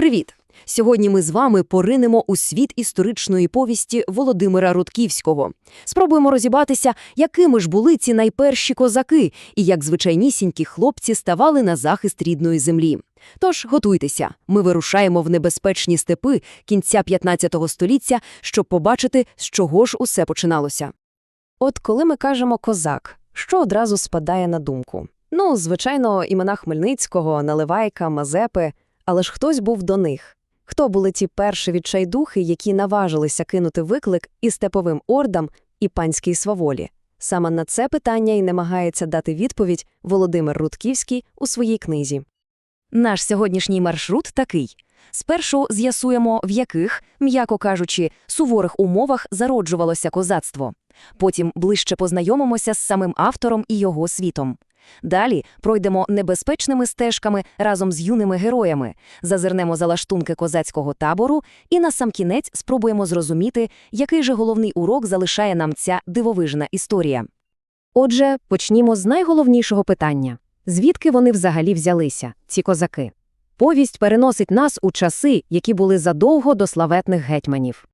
Привіт! Сьогодні ми з вами поринемо у світ історичної повісті Володимира Рудківського. Спробуємо розібратися, якими ж були ці найперші козаки і як звичайнісінькі хлопці ставали на захист рідної землі. Тож готуйтеся, ми вирушаємо в небезпечні степи кінця 15 століття, щоб побачити, з чого ж усе починалося. От коли ми кажемо «козак», що одразу спадає на думку? Ну, звичайно, імена Хмельницького, Наливайка, Мазепи, але ж хтось був до них. Хто були ті перші відчайдухи, які наважилися кинути виклик і степовим ордам, і панській сваволі? Саме на це питання і намагається дати відповідь Володимир Рудківський у своїй книзі. Наш сьогоднішній маршрут такий. Спершу з'ясуємо, в яких, м'яко кажучи, суворих умовах зароджувалося козацтво. Потім ближче познайомимося з самим автором і його світом. Далі пройдемо небезпечними стежками разом з юними героями, зазирнемо за лаштунки козацького табору і насамкінець спробуємо зрозуміти, який же головний урок залишає нам ця дивовижна історія. Отже, почнімо з найголовнішого питання. Звідки вони взагалі взялися, ці козаки? Повість переносить нас у часи, які були задовго до славетних гетьманів.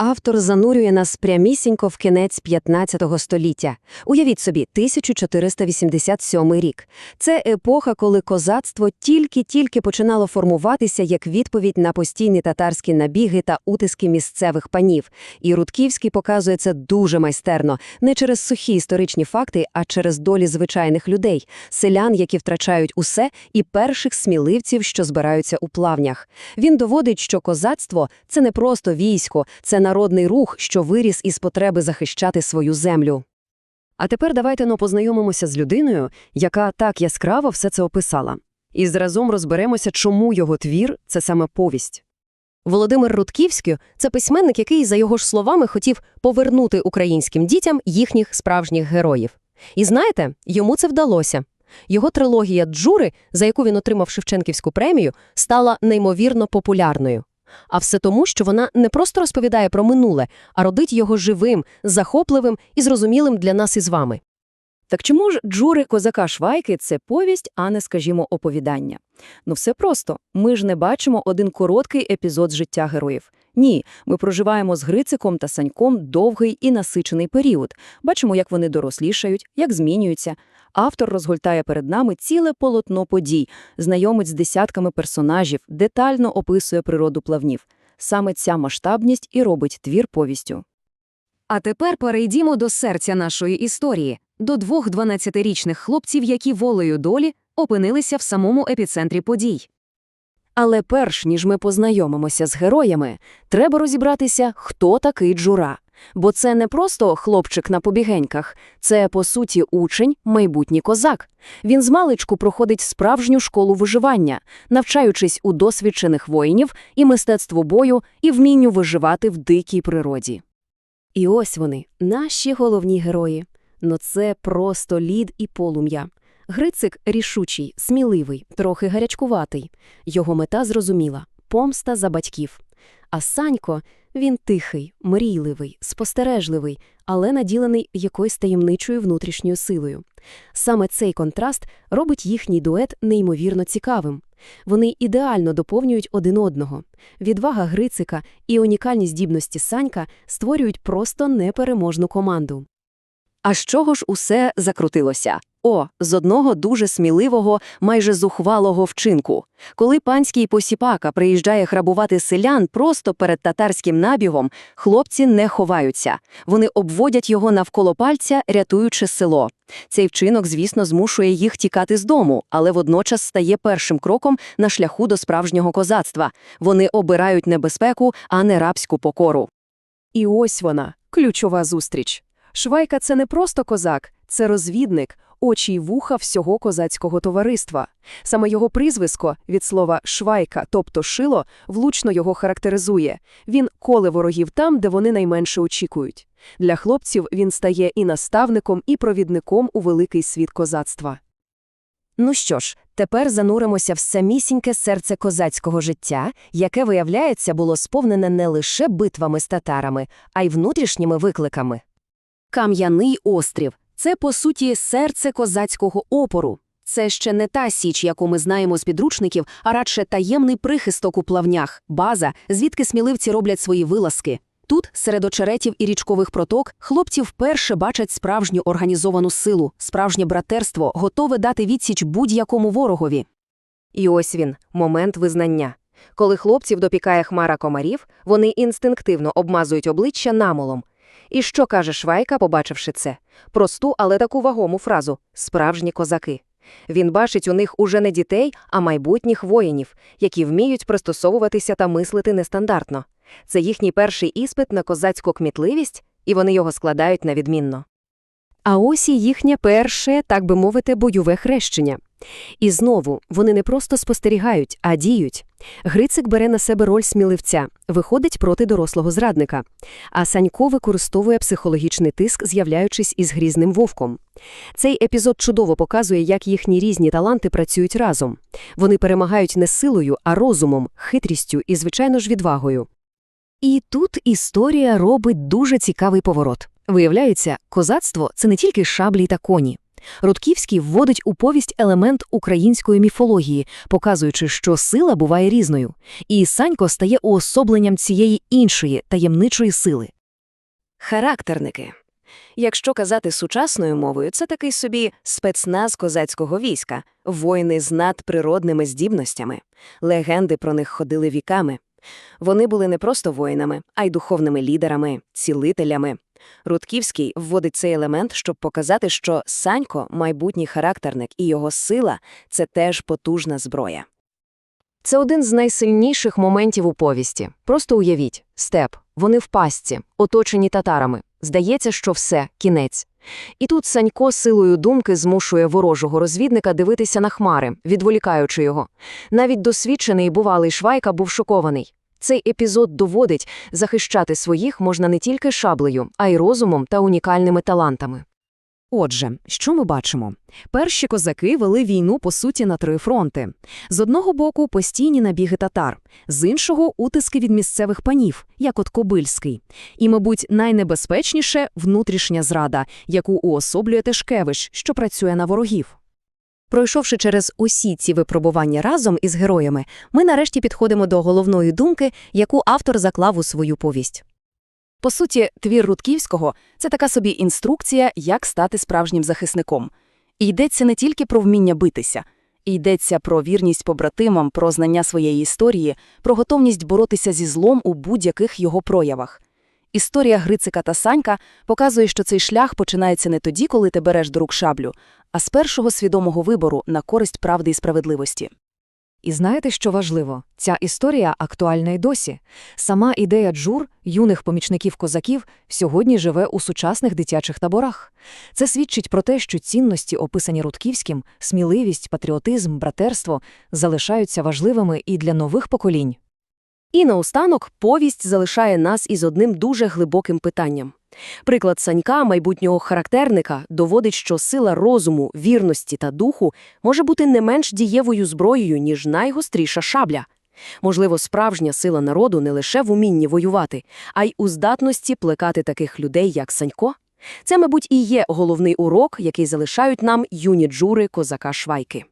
Автор занурює нас прямісінько в кінець 15 століття. Уявіть собі, 1487 рік. Це епоха, коли козацтво тільки-тільки починало формуватися як відповідь на постійні татарські набіги та утиски місцевих панів. І Рудківський показує це дуже майстерно, не через сухі історичні факти, а через долі звичайних людей, селян, які втрачають усе, і перших сміливців, що збираються у плавнях. Він доводить, що козацтво це не просто військо, це народний рух, що виріс із потреби захищати свою землю. А тепер давайте но познайомимося з людиною, яка так яскраво все це описала. І зразом розберемося, чому його твір це саме повість. Володимир Рудківський – це письменник, який, за його ж словами, хотів повернути українським дітям їхніх справжніх героїв. І знаєте, йому це вдалося. Його трилогія Джури, за яку він отримав Шевченківську премію, стала неймовірно популярною. А все тому, що вона не просто розповідає про минуле, а родить його живим, захопливим і зрозумілим для нас із вами. Так чому ж джури козака Швайки це повість, а не, скажімо, оповідання? Ну все просто. Ми ж не бачимо один короткий епізод життя героїв. Ні, ми проживаємо з Грициком та Саньком довгий і насичений період. Бачимо, як вони дорослішають, як змінюються. Автор розгортає перед нами ціле полотно подій, знайомить з десятками персонажів, детально описує природу плавнів. Саме ця масштабність і робить твір повістю. А тепер перейдімо до серця нашої історії, до двох 12-річних хлопців, які волею долі опинилися в самому епіцентрі подій. Але перш ніж ми познайомимося з героями, треба розібратися, хто такий Джура. Бо це не просто хлопчик на побігеньках, це, по суті, учень, майбутній козак. Він з маличку проходить справжню школу виживання, навчаючись у досвідчених воїнів і мистецтву бою, і вмінню виживати в дикій природі. І ось вони, наші головні герої. Но це просто лід і полум'я. Грицик рішучий, сміливий, трохи гарячкуватий. Його мета зрозуміла помста за батьків. А Санько він тихий, мрійливий, спостережливий, але наділений якоюсь таємничою внутрішньою силою. Саме цей контраст робить їхній дует неймовірно цікавим. Вони ідеально доповнюють один одного. Відвага Грицика і унікальні здібності Санька створюють просто непереможну команду. А з чого ж усе закрутилося? О, з одного дуже сміливого, майже зухвалого вчинку. Коли панський посіпака приїжджає грабувати селян просто перед татарським набігом, хлопці не ховаються. Вони обводять його навколо пальця, рятуючи село. Цей вчинок, звісно, змушує їх тікати з дому, але водночас стає першим кроком на шляху до справжнього козацтва. Вони обирають небезпеку, а не рабську покору. І ось вона, ключова зустріч. Швайка це не просто козак, це розвідник, очі й вуха всього козацького товариства. Саме його прізвисько від слова швайка, тобто шило, влучно його характеризує. Він коле ворогів там, де вони найменше очікують. Для хлопців він стає і наставником, і провідником у великий світ козацтва. Ну що ж, тепер зануримося в самісіньке серце козацького життя, яке, виявляється, було сповнене не лише битвами з татарами, а й внутрішніми викликами. Кам'яний острів це, по суті, серце козацького опору. Це ще не та січ, яку ми знаємо з підручників, а радше таємний прихисток у плавнях, база, звідки сміливці роблять свої вилазки. Тут, серед очеретів і річкових проток, хлопці вперше бачать справжню організовану силу, справжнє братерство, готове дати відсіч будь-якому ворогові. І ось він, момент визнання. Коли хлопців допікає хмара комарів, вони інстинктивно обмазують обличчя намолом. І що каже Швайка, побачивши це? Просту, але таку вагому фразу «справжні козаки». Він бачить у них уже не дітей, а майбутніх воїнів, які вміють пристосовуватися та мислити нестандартно. Це їхній перший іспит на козацьку кмітливість, і вони його складають на відмінно. А ось і їхнє перше, так би мовити, бойове хрещення. І знову вони не просто спостерігають, а діють. Грицик бере на себе роль сміливця, виходить проти дорослого зрадника. А Санько використовує психологічний тиск, з'являючись із грізним вовком. Цей епізод чудово показує, як їхні різні таланти працюють разом. Вони перемагають не силою, а розумом, хитрістю і, звичайно ж, відвагою. І тут історія робить дуже цікавий поворот. Виявляється, козацтво – це не тільки шаблі та коні. Рудківський вводить у повість елемент української міфології, показуючи, що сила буває різною, і Санько стає уособленням цієї іншої таємничої сили. Характерники. Якщо казати сучасною мовою, це такий собі спецназ козацького війська, воїни з надприродними здібностями. Легенди про них ходили віками. Вони були не просто воїнами, а й духовними лідерами, цілителями. Рудківський вводить цей елемент, щоб показати, що Санько – майбутній характерник, і його сила – це теж потужна зброя. Це один з найсильніших моментів у повісті. Просто уявіть – степ, вони в пастці, оточені татарами. Здається, що все, кінець. І тут Санько силою думки змушує ворожого розвідника дивитися на хмари, відволікаючи його. Навіть досвідчений бувалий Швайка був шокований. Цей епізод доводить, захищати своїх можна не тільки шаблею, а й розумом та унікальними талантами. Отже, що ми бачимо? Перші козаки вели війну, по суті, на три фронти. З одного боку – постійні набіги татар, з іншого – утиски від місцевих панів, як от Кобильський. І, мабуть, найнебезпечніше – внутрішня зрада, яку уособлює Тишкевич, що працює на ворогів. Пройшовши через усі ці випробування разом із героями, ми нарешті підходимо до головної думки, яку автор заклав у свою повість. По суті, твір Рудківського – це така собі інструкція, як стати справжнім захисником. І йдеться не тільки про вміння битися, і йдеться про вірність побратимам, про знання своєї історії, про готовність боротися зі злом у будь-яких його проявах. Історія Грицика та Санька показує, що цей шлях починається не тоді, коли ти береш до рук шаблю, а з першого свідомого вибору на користь правди і справедливості. І знаєте, що важливо? Ця історія актуальна й досі. Сама ідея джур, юних помічників козаків, сьогодні живе у сучасних дитячих таборах. Це свідчить про те, що цінності, описані Рудківським, сміливість, патріотизм, братерство, залишаються важливими і для нових поколінь. І наостанок повість залишає нас із одним дуже глибоким питанням. Приклад Санька, майбутнього характерника, доводить, що сила розуму, вірності та духу може бути не менш дієвою зброєю, ніж найгостріша шабля. Можливо, справжня сила народу не лише в умінні воювати, а й у здатності плекати таких людей, як Санько. Це, мабуть, і є головний урок, який залишають нам юні джури козака Швайки.